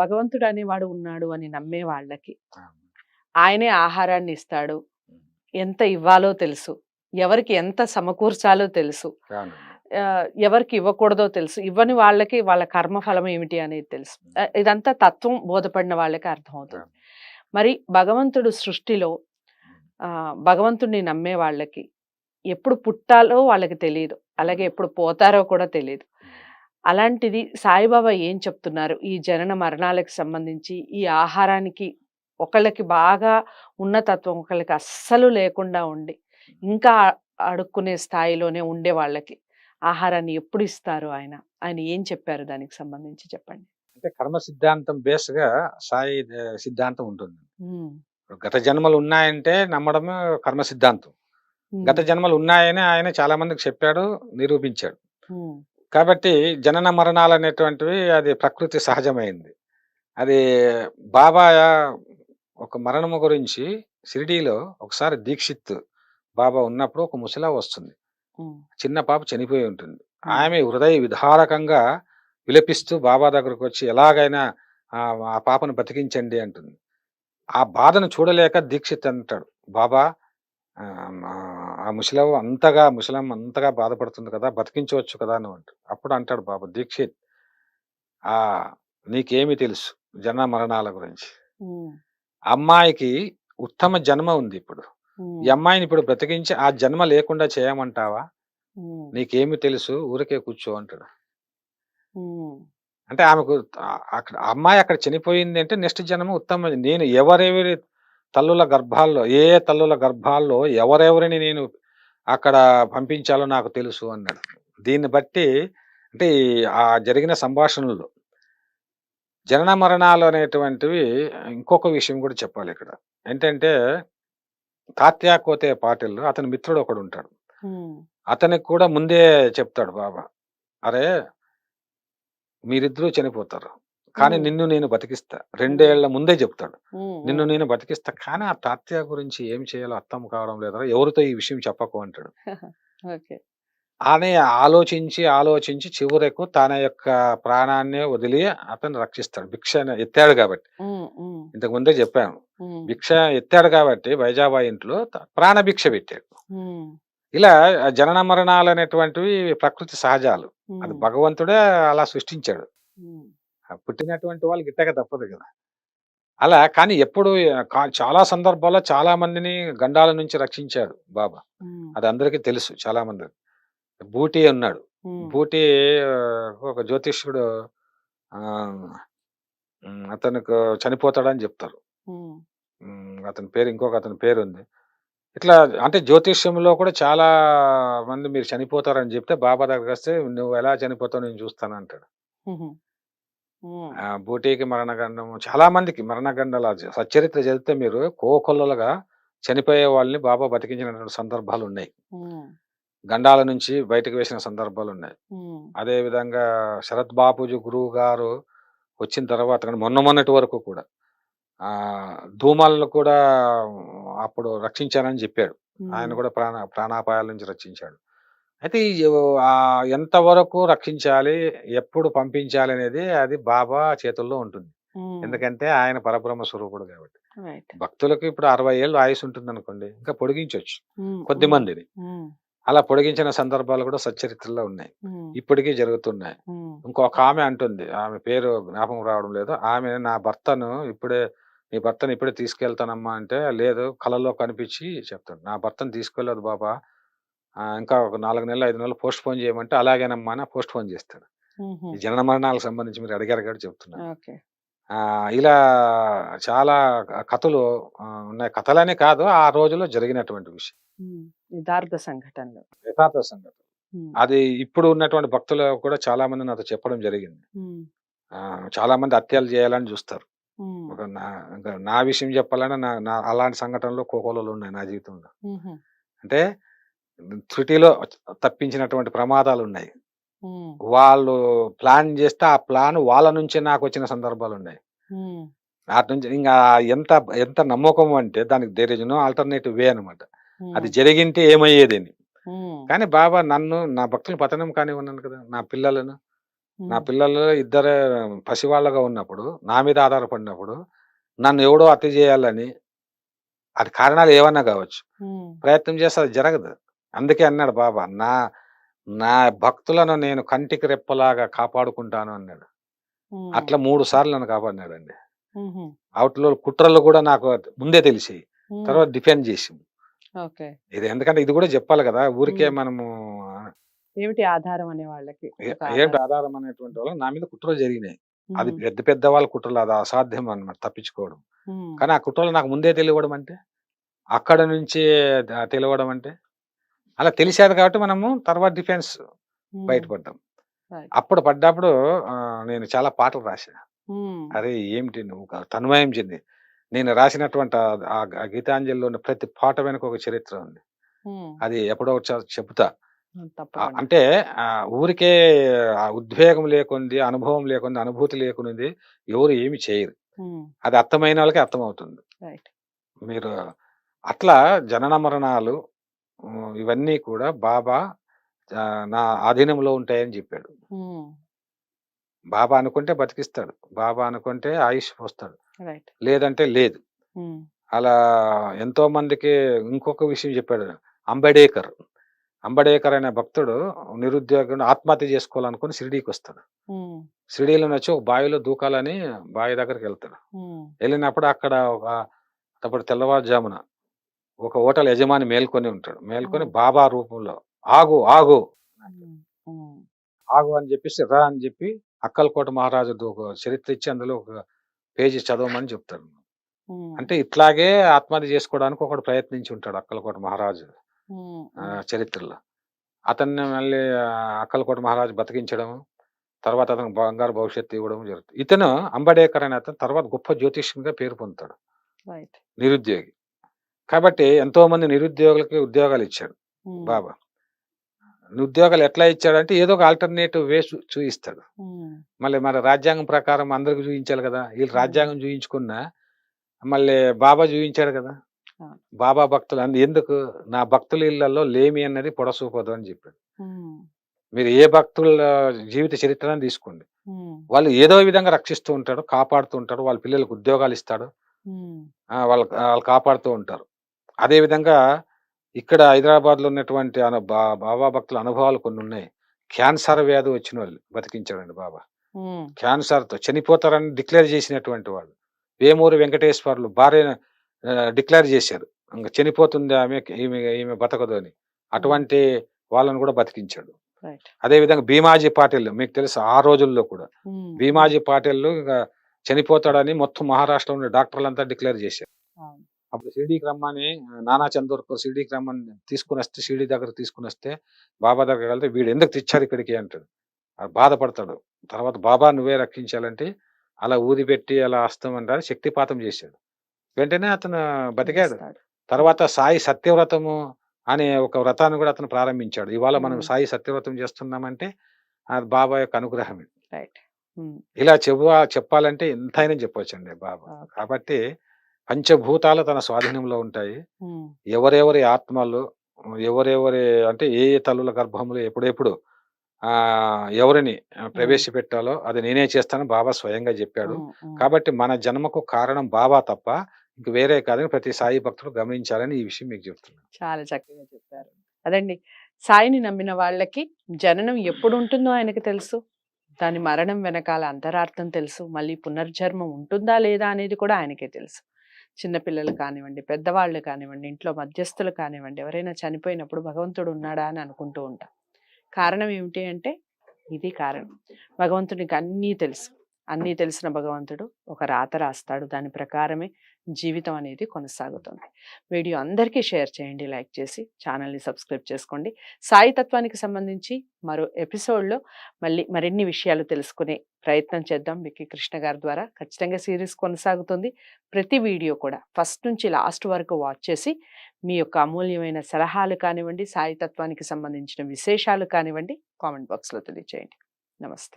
భగవంతుడు అనేవాడు ఉన్నాడు అని నమ్మే వాళ్ళకి ఆయనే ఆహారాన్ని ఇస్తాడు. ఎంత ఇవ్వాలో తెలుసు. ఎవరికి ఎంత సమకూర్చాలో తెలుసు. ఎవరికి ఇవ్వకూడదో తెలుసు. ఇవ్వని వాళ్ళకి వాళ్ళ కర్మఫలం ఏమిటి అనేది తెలుసు. ఇదంతా తత్వం బోధపడిన వాళ్ళకి అర్థమవుతుంది. మరి భగవంతుడు సృష్టిలో భగవంతుడిని నమ్మే వాళ్ళకి ఎప్పుడు పుట్టాలో వాళ్ళకి తెలియదు అలాగే ఎప్పుడు పోతారో కూడా తెలియదు అలాంటిది సాయిబాబా ఏం చెప్తున్నారు? ఈ జనన మరణాలకు సంబంధించి ఈ ఆహారానికి ఒకళ్ళకి బాగా ఉన్నతత్వం ఒకళ్ళకి అస్సలు లేకుండా ఉండి ఇంకా అడుక్కునే స్థాయిలోనే ఉండే వాళ్ళకి ఆహారాన్ని ఎప్పుడు ఇస్తారు ఆయన? ఆయన ఏం చెప్పారు దానికి సంబంధించి చెప్పండి? అంటే కర్మ సిద్ధాంతం బేస్గా సాయి సిద్ధాంతం ఉంటుంది. గత జన్మలు ఉన్నాయంటే నమ్మడమే కర్మ సిద్ధాంతం. గత జన్మలు ఉన్నాయని ఆయన చాలా మందికి చెప్పాడు నిరూపించాడు. కాబట్టి జనన మరణాలు అనేటువంటివి అది ప్రకృతి సహజమైంది. అది బాబా ఒక మరణము గురించి షిరిడీలో ఒకసారి దీక్షిత్ బాబా ఉన్నప్పుడు ఒక ముసలా వస్తుంది. చిన్న పాప చనిపోయి ఉంటుంది. ఆమె హృదయ విధారకంగా విలపిస్తూ బాబా దగ్గరకు వచ్చి ఎలాగైనా ఆ ఆ పాపను బతికించండి అంటుంది. ఆ బాధను చూడలేక దీక్షిత్ అంటాడు. బాబా ఆ, మా- ఆ ముసలవు అంతగా ముసలం అంతగా బాధపడుతుంది కదా బతికించవచ్చు కదా అని అంటాడు అప్పుడు అంటాడు బాబా దీక్షిత్ ఆ నీకేమి తెలుసు జన్మ మరణాల గురించి. ఉమ్, అమ్మాయికి ఉత్తమ జన్మ ఉంది ఇప్పుడు. ఉమ్, ఈ అమ్మాయిని ఇప్పుడు బ్రతికించి ఆ జన్మ లేకుండా చేయమంటావా? ఉమ్, నీకేమి తెలుసు ఊరికే కూర్చో అంటాడు. ఉమ్, అంటే ఆమెకు ఆ- అక్కడ ఆ అమ్మాయి అక్కడ చనిపోయింది అంటే నెక్స్ట్ జన్మ ఉత్తమ. నేను ఎవరెవరి తల్లుల గర్భాల్లో ఏ ఏ తల్లుల గర్భాల్లో ఎవరెవరిని నేను అక్కడ పంపించాలో నాకు తెలుసు అన్నాడు. దీన్ని బట్టి అంటే ఆ జరిగిన సంభాషణలో జనన మరణాలు అనేటువంటివి ఇంకొక విషయం కూడా చెప్పాలి ఇక్కడ. ఏంటంటే తాత్యా కోతే పాటిల్ అతని మిత్రుడు ఒకడు ఉంటాడు. అతనికి కూడా ముందే చెప్తాడు బాబా అరే మీరిద్దరూ చనిపోతారు. కానీ. నిన్ను నేను బతికిస్తా. రెండేళ్ళ ముందే చెప్తాడు. నిన్ను నేను బతికిస్తా. కానీ ఆ తాత్య గురించి ఏం చేయాలో అర్థం కావడం లేదరా? ఎవరితో ఈ విషయం చెప్పకు అంటాడు. అని ఆలోచించి ఆలోచించి చివరకు తన యొక్క ప్రాణాన్ని వదిలి అతను రక్షిస్తాడు. భిక్ష ఎత్తాడు కాబట్టి. ఇంతకు ముందే చెప్పాను. భిక్ష ఎత్తాడు కాబట్టి వైజాబాయి ఇంట్లో ప్రాణ భిక్ష పెట్టాడు. ఇలా జనన మరణాలు అనేటువంటివి ప్రకృతి సహజాలు. అది భగవంతుడే అలా సృష్టించాడు. పుట్టినటువంటి వాళ్ళు గిట్టక తప్పదు కదా. అలా కానీ ఎప్పుడు చాలా సందర్భాల్లో చాలా మందిని గండాల నుంచి రక్షించాడు బాబా. అది అందరికీ తెలుసు చాలా మంది. బూటి ఉన్నాడు. బూటి ఒక జ్యోతిష్యుడు అతనికి చనిపోతాడని చెప్తారు. అతని పేరు ఇంకొక అతని పేరు ఉంది. ఇట్లా అంటే జ్యోతిష్యంలో కూడా చాలా మంది మీరు చనిపోతారని చెప్తే బాబా దగ్గరికి వస్తే నువ్వు ఎలా చనిపోతావు? నేను చూస్తాను అంటాడు. బూటీకి మరణగండం చాలా మందికి మరణగండాల సచ్చరిత్ర చదివితే మీరు కోకొల్లలుగా చనిపోయే వాళ్ళని బాబా బతికించినటువంటి సందర్భాలు ఉన్నాయి. గండాల నుంచి బయటకు వేసిన సందర్భాలు ఉన్నాయి. అదే విధంగా శరత్ బాపూజీ గురువు గారు వచ్చిన తర్వాత కానీ మొన్న మొన్నటి వరకు కూడా ఆ ధూమాలను కూడా అప్పుడు రక్షించానని చెప్పాడు. ఆయన కూడా ప్రాణ ప్రాణాపాయాల నుంచి రక్షించాడు. అయితే ఈ ఆ ఎంతవరకు రక్షించాలి ఎప్పుడు పంపించాలి అనేది అది బాబా చేతుల్లో ఉంటుంది. ఎందుకంటే ఆయన పరబ్రహ్మ స్వరూపుడు కాబట్టి. రైట్. భక్తులకు ఇప్పుడు అరవై ఏళ్ళు ఆయుసు ఉంటుంది అనుకోండి ఇంకా పొడిగించవచ్చు ఉమ్, కొద్ది మందిని. అలా పొడిగించిన సందర్భాలు కూడా సచ్చరిత్రలో ఉన్నాయి. ఇప్పటికీ జరుగుతున్నాయి. ఇంకొక ఆమె అంటుంది ఆమె పేరు జ్ఞాపకం రావడం లేదు. ఆమె నా భర్తను ఇప్పుడే నీ భర్తను ఇప్పుడే తీసుకెళ్తానమ్మా అంటే లేదు కలలో కనిపించి చెప్తాడు. నా భర్తను తీసుకెళ్ళదు బాబా ఇంకా ఒక నాలుగు నెలలు ఐదు నెలలు పోస్ట్ పోన్ చేయమంటే అలాగేనమ్మా అని పోస్ట్ పోన్ చేస్తాడు ఈ జనన మరణాలకు సంబంధించి మీరు అడిగారు కాబట్టి చెప్తున్నా ఓకే. ఆ, ఇలా చాలా కథలు ఉన్నాయి. కథలనే కాదు ఆ రోజుల్లో జరిగినటువంటి విషయం. యథార్థ సంఘటనలు. యథార్థ ఉమ్, అది ఇప్పుడు ఉన్నటువంటి భక్తులు కూడా చాలా మంది నాతో చెప్పడం జరిగింది. చాలా మంది హత్యలు చేయాలని చూస్తారు. ఒక నా విషయం చెప్పాలంటే నా నా అలాంటి సంఘటనలు కోకోలలో ఉన్నాయి నా జీవితంలో. అంటే త్రుటిలో తప్పించినటువంటి ప్రమాదాలు ఉన్నాయి వాళ్ళు ప్లాన్ చేస్తే ఆ ప్లాన్ వాళ్ళ నుంచే నాకు వచ్చిన సందర్భాలు ఉన్నాయి వాటి నుంచి ఇంకా ఎంత ఎంత నమ్మకం అంటే దానికి there is no alternative way అనమాట అది జరిగింటే ఏమయ్యేదని కానీ బాబా నన్ను నా భక్తులు పతనం కానివ్వన్నాను కదా నా పిల్లలను. నా పిల్లలు ఇద్దరు పసివాళ్ళగా ఉన్నప్పుడు నా మీద ఆధారపడినప్పుడు నన్ను ఎవడో హత్య చేయాలని అది కారణాలు ఏమన్నా కావచ్చు. ప్రయత్నం చేస్తే అది జరగదు. అందుకే అన్నాడు బాబా నా నా భక్తులను నేను కంటికి రెప్పలాగా కాపాడుకుంటాను అన్నాడు. అట్లా మూడు సార్లు నన్ను కాపాడినాడండి. అవుట్లో కుట్రలు కూడా నాకు ముందే తెలిసి తర్వాత డిఫెండ్ చేసి ఇది ఎందుకంటే ఇది కూడా చెప్పాలి కదా ఊరికే. మనము ఏమిటి ఆధారం అనే వాళ్ళకి? ఏ- ఒక ఏంటి ఆధారం. అనేటువంటి వాళ్ళు నా మీద కుట్రలు జరిగినాయి. అది పెద్ద పెద్ద వాళ్ళ కుట్రలు అది అసాధ్యం అన్నమాట తప్పించుకోవడం. కానీ ఆ కుట్రలు నాకు ముందే తెలియడం అంటే? అక్కడ నుంచి తెలియడం అంటే? అలా తెలిసేది కాబట్టి మనము తర్వాత డిఫెన్స్ బయటపడ్డాం. అప్పుడు పడ్డప్పుడు నేను చాలా పాటలు ఉమ్, అరే ఏమిటి నువ్వు ఒక తన్మయం చెంది. నేను రాసినటువంటి ఆ- ఆ ఆ గీతాంజలిలో ఉన్న ప్రతి పాట వెనుక ఒక చరిత్ర ఉంది. అది ఎప్పుడో ఒకసారి చెబుతా. అంటే ఊరికే ఉద్వేగం లేకుంది అనుభవం లేకుంది అనుభూతి లేకున్నది ఎవరు ఏమి చేయరు. అది అర్థమైన వాళ్ళకి అర్థమవుతుంది. మీరు అట్లా జనన మరణాలు ఇవన్నీ కూడా బాబా నా ఆధీనంలో ఉంటాయని చెప్పాడు. బాబా అనుకుంటే బతికిస్తాడు. బాబా అనుకుంటే ఆయుష్ పోస్తాడు. లేదంటే లేదు. అలా ఎంతో మందికి ఇంకొక విషయం చెప్పాడు. అంబడేకర్. అంబడేకర్ అనే భక్తుడు నిరుద్యోగం ఆత్మహత్య చేసుకోవాలనుకుని షిరిడీకి వస్తాడు. షిరిడీలో వచ్చి ఒక బావిలో దూకాలని బావి దగ్గరికి వెళ్తాడు. వెళ్ళినప్పుడు అక్కడ ఒక అప్పుడు తెల్లవారుజామున ఒక హోటల్ యజమాని మేల్కొని ఉంటాడు. మేల్కొని. బాబా రూపంలో ఆగు ఆగు ఆగు అని చెప్పేసి రా అని చెప్పి అక్కలకోట మహారాజు ఒక చరిత్ర ఇచ్చి అందులో ఒక పేజీ చదవమని చెప్తాడు. అంటే ఇట్లాగే ఆత్మహత్య చేసుకోవడానికి ఒకడు ప్రయత్నించి ఉంటాడు అక్కలకోట మహారాజు చరిత్రలో. అతన్ని మళ్ళీ అక్కలకోట మహారాజు బతికించడం తర్వాత అతను బంగారు భవిష్యత్తు ఇవ్వడం జరుగుతుంది. ఇతను అంబడేకర్ అనే అతను తర్వాత గొప్ప జ్యోతిష్యంగా పేరు పొందుతాడు. నిరుద్యోగి. కాబట్టి ఎంతో మంది నిరుద్యోగులకి ఉద్యోగాలు ఇచ్చాడు బాబా. ఉద్యోగాలు ఎట్లా ఇచ్చాడంటే ఏదో ఒక ఆల్టర్నేటివ్ వే చూపిస్తాడు మళ్ళీ మన రాజ్యాంగం ప్రకారం అందరికి చూపించాలి కదా. వీళ్ళు. రాజ్యాంగం చూపించుకున్నా మళ్ళీ బాబా చూపించాడు కదా. బాబా భక్తులు అందు ఎందుకు? నా భక్తుల ఇళ్ళలో లేమి అన్నది పొడసూపదు అని చెప్పాడు. మీరు ఏ భక్తుల జీవిత చరిత్రను తీసుకోండి. వాళ్ళు ఏదో విధంగా రక్షిస్తూ ఉంటాడు కాపాడుతూ ఉంటాడు వాళ్ళ పిల్లలకు ఉద్యోగాలు ఇస్తాడు. వాళ్ళు వాళ్ళు కాపాడుతూ ఉంటారు. అదే విధంగా ఇక్కడ హైదరాబాద్లో ఉన్నటువంటి అను- బాబా భక్తుల అనుభవాలు కొన్ని ఉన్నాయి. క్యాన్సర్ వ్యాధి వచ్చిన వాళ్ళు బతికించాడండి బాబా. ఉమ్, క్యాన్సర్తో చనిపోతారని డిక్లేర్ చేసినటువంటి వాళ్ళు. వేమూరి వెంకటేశ్వర్లు భార్య డిక్లేర్ చేశారు. ఇంకా చనిపోతుంది ఆమె ఈమె ఈమె బతకదు అని. అటువంటి వాళ్ళని కూడా బతికించాడు. అదే విధంగా భీమాజీ పాటిల్ మీకు తెలుసు ఆ రోజుల్లో కూడా. భీమాజీ పాటిల్ ఇంకా చనిపోతాడని మొత్తం మహారాష్ట్రలో ఉన్న డాక్టర్లంతా డిక్లేర్ చేశారు. అప్పుడు షిరిడీకి రమ్మని నానా చందూర్కర్ షిరిడీకి రమ్మని తీసుకుని వస్తే షిరిడీ దగ్గర తీసుకుని వస్తే బాబా దగ్గరికి వెళ్తే వీడు ఎందుకు తెచ్చారు ఇక్కడికి అంటాడు. బాధపడతాడు. తర్వాత బాబా నువ్వే రక్షించాలంటే అలా ఊది పెట్టి అలా హస్తం శక్తిపాతం చేశాడు. వెంటనే అతను బతికాడు. తర్వాత సాయి సత్యవ్రతము అనే ఒక వ్రతాన్ని కూడా అతను ప్రారంభించాడు. ఇవాళ మనం. సాయి సత్యవ్రతం చేస్తున్నామంటే అది బాబా యొక్క ఉమ్, ఇలా చెప్ప చెప్పాలంటే ఎంతైనా చెప్పొచ్చండి బాబా. కాబట్టి పంచభూతాలు తన స్వాధీనంలో ఉంటాయి. ఎవరెవరి ఆత్మలు ఎవరెవరి అంటే ఏ ఏ తల్లుల గర్భంలో ఎప్పుడెప్పుడు ఆ ఎవరిని ప్రవేశపెట్టాలో అది నేనే చేస్తాను బాబా స్వయంగా చెప్పాడు. కాబట్టి మన జన్మకు కారణం బాబా తప్ప ఇంక వేరే కాదని ప్రతి సాయి భక్తుడు గమనించాలని ఈ విషయం మీకు చెప్తున్నాను. చాలా చక్కగా చెప్పారు. అదండి. సాయిని నమ్మిన వాళ్ళకి జననం ఎప్పుడు ఉంటుందో ఆయనకి తెలుసు. దాని మరణం వెనకాల అంతరార్థం తెలుసు. మళ్ళీ పునర్జన్మం ఉంటుందా లేదా అనేది కూడా ఆయనకే తెలుసు. చిన్నపిల్లలు కానివ్వండి పెద్దవాళ్ళు కానివ్వండి ఇంట్లో మధ్యస్థులు కానివ్వండి ఎవరైనా చనిపోయినప్పుడు భగవంతుడు ఉన్నాడా అని అనుకుంటూ ఉంటాం. కారణం ఏమిటి అంటే ఇది కారణం. భగవంతునికి అన్నీ తెలుసు. అన్నీ తెలిసిన భగవంతుడు ఒక రాత రాస్తాడు. దాని ప్రకారమే జీవితం అనేది కొనసాగుతుంది. వీడియో అందరికీ షేర్ చేయండి లైక్ చేసి ఛానల్ని సబ్స్క్రైబ్ చేసుకోండి. సాయి తత్వానికి సంబంధించి మరో ఎపిసోడ్లో మళ్ళీ మరిన్ని విషయాలు తెలుసుకునే ప్రయత్నం చేద్దాం. విక్కీ కృష్ణ గారి ద్వారా ఖచ్చితంగా సిరీస్ కొనసాగుతుంది. ప్రతి వీడియో కూడా ఫస్ట్ నుంచి లాస్ట్ వరకు వాచ్ చేసి మీ యొక్క అమూల్యమైన సలహాలు కానివ్వండి సాయి తత్వానికి సంబంధించిన విశేషాలు కానివ్వండి కామెంట్ బాక్స్లో తెలియజేయండి నమస్తే.